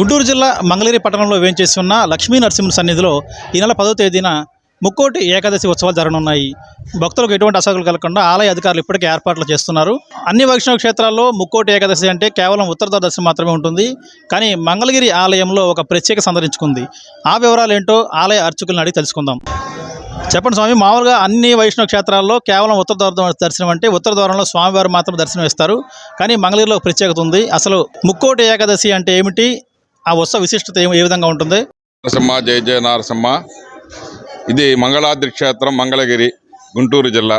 గుంటూరు జిల్లా మంగళగిరి పట్టణంలో వేంచేసి ఉన్న లక్ష్మీ నరసింహ సన్నిధిలో ఈ నెల పదో తేదీన ముక్కోటి ఏకాదశి ఉత్సవాలు జరగనున్నాయి. భక్తులకు ఎటువంటి అసౌకర్యాలు కలగకుండా ఆలయ అధికారులు ఇప్పటికే ఏర్పాట్లు చేస్తున్నారు. అన్ని వైష్ణవ క్షేత్రాల్లో ముక్కోటి ఏకాదశి అంటే కేవలం ఉత్తర దర్శనం మాత్రమే ఉంటుంది. కానీ మంగళగిరి ఆలయంలో ఒక ప్రత్యేక సందర్శించుకుంది. ఆ వివరాలు ఏంటో ఆలయ అర్చకులను అడిగి తెలుసుకుందాం. చెప్పండి స్వామి మామూలుగా అన్ని వైష్ణవ క్షేత్రాల్లో కేవలం ఉత్తర ద్వారం దర్శనం అంటే ఉత్తర ద్వారంలో స్వామివారు మాత్రం దర్శనం ఇస్తారు కానీ మంగళగిరిలో ప్రత్యేకత ఉంది. అసలు ముక్కోటి ఏకాదశి అంటే ఏమిటి? ఆ ఉత్సవ విశిష్టత ఏ విధంగా ఉంటుంది? నరసింహ జయ జయ నరసింహ. ఇది మంగళాద్రి క్షేత్రం మంగళగిరి గుంటూరు జిల్లా.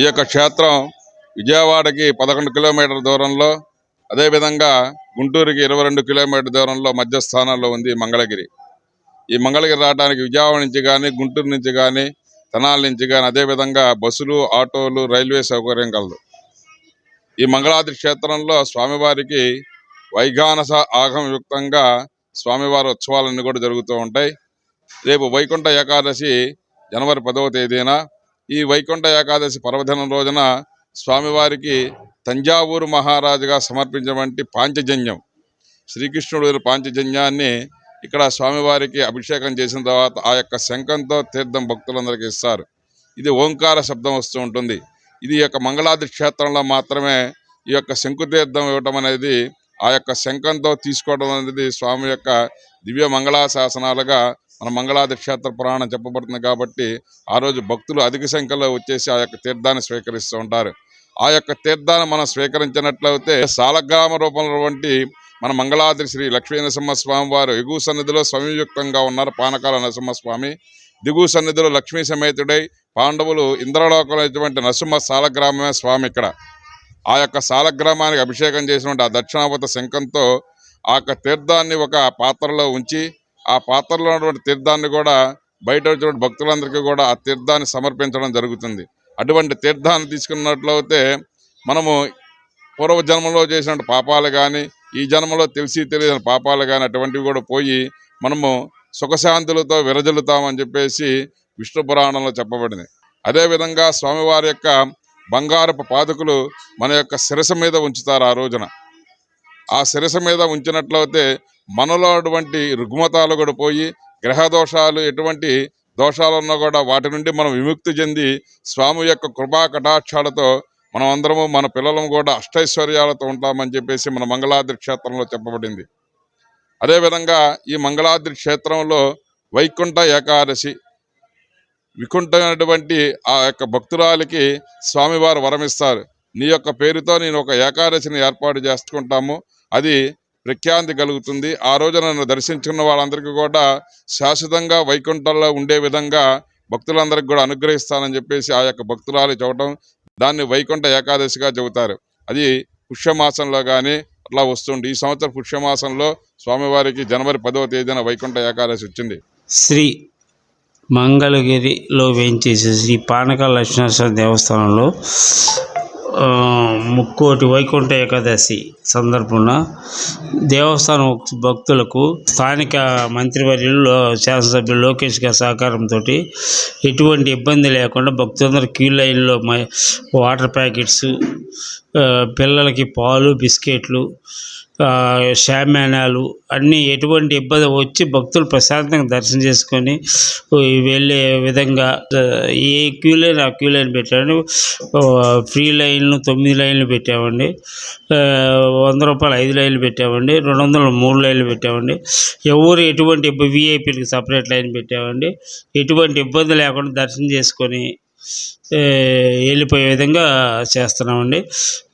ఈ యొక్క క్షేత్రం విజయవాడకి పదకొండు కిలోమీటర్ల దూరంలో అదేవిధంగా గుంటూరుకి ఇరవై రెండు కిలోమీటర్ల దూరంలో మధ్య స్థానంలో ఉంది మంగళగిరి. ఈ మంగళగిరి రావడానికి విజయవాడ నుంచి కానీ గుంటూరు నుంచి కానీ తెనాలి నుంచి కానీ అదేవిధంగా బస్సులు ఆటోలు రైల్వే సౌకర్యం కలదు. ఈ మంగళాద్రి క్షేత్రంలో స్వామివారికి వైఘానస ఆగమయుక్తంగా స్వామివారి ఉత్సవాలన్నీ కూడా జరుగుతూ ఉంటాయి. రేపు వైకుంఠ ఏకాదశి జనవరి పదవ తేదీన. ఈ వైకుంఠ ఏకాదశి పర్వదినం రోజున స్వామివారికి తంజావూరు మహారాజుగా సమర్పించినటువంటి పాంచజన్యం శ్రీకృష్ణుడు పాంచజన్యాన్ని ఇక్కడ స్వామివారికి అభిషేకం చేసిన తర్వాత ఆ యొక్క శంఖంతో తీర్థం భక్తులందరికీ ఇస్తారు. ఇది ఓంకార శబ్దం వస్తూ ఉంటుంది. ఇది యొక్క మంగళాది క్షేత్రంలో మాత్రమే ఈ యొక్క శంకుతీర్థం ఇవ్వటం అనేది ఆ యొక్క శంఖంతో తీసుకోవడం అనేది స్వామి యొక్క దివ్య మంగళాశాసనాలుగా మన మంగళాద్రి క్షేత్ర పురాణం చెప్పబడుతుంది కాబట్టి ఆ రోజు భక్తులు అధిక సంఖ్యలో వచ్చేసి ఆ యొక్క తీర్థాన్ని స్వీకరిస్తూ ఉంటారు. ఆ యొక్క తీర్థాన్ని మనం స్వీకరించినట్లయితే సాలగ్రామ రూపంలో వంటి మన మంగళాద్రి శ్రీ లక్ష్మీ నరసింహస్వామి వారు ఎగువ సన్నిధిలో స్వామియుక్తంగా ఉన్నారు పానకాల నరసింహస్వామి. దిగువ సన్నిధిలో లక్ష్మీ సమేతుడై పాండవులు ఇంద్రలోకంలో ఇటువంటి నరసింహ సాలగ్రామమే స్వామి ఇక్కడ. ఆ యొక్క సాలగ్రామానికి అభిషేకం చేసినటువంటి ఆ దక్షిణావత శంఖంతో ఆ యొక్క తీర్థాన్ని ఒక పాత్రలో ఉంచి ఆ పాత్రలో ఉన్నటువంటి తీర్థాన్ని కూడా బయట వచ్చినటువంటి భక్తులందరికీ కూడా ఆ తీర్థాన్ని సమర్పించడం జరుగుతుంది. అటువంటి తీర్థాన్ని తీసుకున్నట్లయితే మనము పూర్వ జన్మలో చేసిన పాపాలు కానీ ఈ జన్మలో తెలిసి తెలియని పాపాలు కానీ అటువంటివి కూడా పోయి మనము సుఖశాంతులతో విరజల్లుతామని చెప్పేసి విష్ణు పురాణంలో చెప్పబడింది. అదేవిధంగా స్వామివారి యొక్క బంగారపు పాదుకులు మన యొక్క శిరస మీద ఉంచుతారు ఆ రోజున. ఆ శిరస మీద ఉంచినట్లయితే మనలో అటువంటి రుగ్మతాలు కూడా పోయి గ్రహ దోషాలు ఎటువంటి దోషాలు ఉన్నా కూడా వాటి నుండి మనం విముక్తి చెంది స్వామి యొక్క కృపా కటాక్షాలతో మనం అందరము మన పిల్లలం కూడా అష్టైశ్వర్యాలతో ఉంటామని చెప్పేసి మన మంగళాద్రి క్షేత్రంలో చెప్పబడింది. అదేవిధంగా ఈ మంగళాద్రి క్షేత్రంలో వైకుంఠ ఏకాదశి వికుంఠమైనటువంటి ఆ యొక్క భక్తురాలికి స్వామివారు వరమిస్తారు. నీ యొక్క పేరుతో నేను ఒక ఏకాదశిని ఏర్పాటు చేసుకుంటాము. అది ప్రఖ్యాంతి కలుగుతుంది. ఆ రోజు నన్ను దర్శించుకున్న వాళ్ళందరికీ కూడా శాశ్వతంగా వైకుంఠంలో ఉండే విధంగా భక్తులందరికీ కూడా అనుగ్రహిస్తానని చెప్పేసి ఆ యొక్క భక్తురాలు చెప్పడం దాన్ని వైకుంఠ ఏకాదశిగా చెబుతారు. అది పుష్యమాసంలో కానీ అట్లా వస్తుంది. ఈ సంవత్సరం పుష్యమాసంలో స్వామివారికి జనవరి పదవ తేదీన వైకుంఠ ఏకాదశి వచ్చింది. శ్రీ మంగళగిరిలో వేయించేసే శ్రీ పానక లక్ష్మీనరసింహ దేవస్థానంలో ముక్కోటి వైకుంఠ ఏకాదశి సందర్భంగా దేవస్థానం భక్తులకు స్థానిక మంత్రివర్యులు శాసనసభ్యులు లోకేష్ గారి సహకారంతో ఎటువంటి ఇబ్బంది లేకుండా భక్తులందరూ క్యూ లైన్లో మ- వాటర్ ప్యాకెట్స్ పిల్లలకి పాలు బిస్కెట్లు షామ్యానాలు అన్నీ ఎటువంటి ఇబ్బంది వచ్చి భక్తులు ప్రశాంతంగా దర్శనం చేసుకొని వెళ్ళే విధంగా ఏ క్యూ లైన్ ఆ క్యూ లైన్ పెట్టామండి? ఫ్రీ లైన్లు తొమ్మిది లైన్లు పెట్టామండి. వంద రూపాయలు ఐదు లైన్లు పెట్టామండి. రెండు వందలు మూడు లైన్లు పెట్టామండి. ఎవరు ఎటువంటి ఇబ్బంది విఐపీలకు సపరేట్ లైన్ పెట్టామండి. ఎటువంటి ఇబ్బంది లేకుండా దర్శనం చేసుకొని వెళ్ళిపోయే విధంగా చేస్తున్నామండి.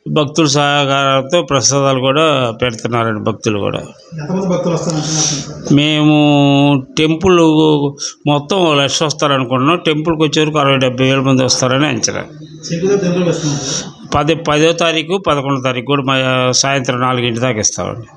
భక్తుల సహకారంతో ప్రసాదాలు కూడా పెడుతున్నారండి భక్తులు కూడా. మేము టెంపుల్ మొత్తం లక్ష వస్తారనుకుంటున్నాం. టెంపుల్కి వచ్చే వరకు అరవై డెబ్బై వేల మంది వస్తారని అంచనా. పది పదో తారీఖు పదకొండో తారీఖు కూడా మా సాయంత్రం నాలుగింటి దాకా ఇస్తామండి.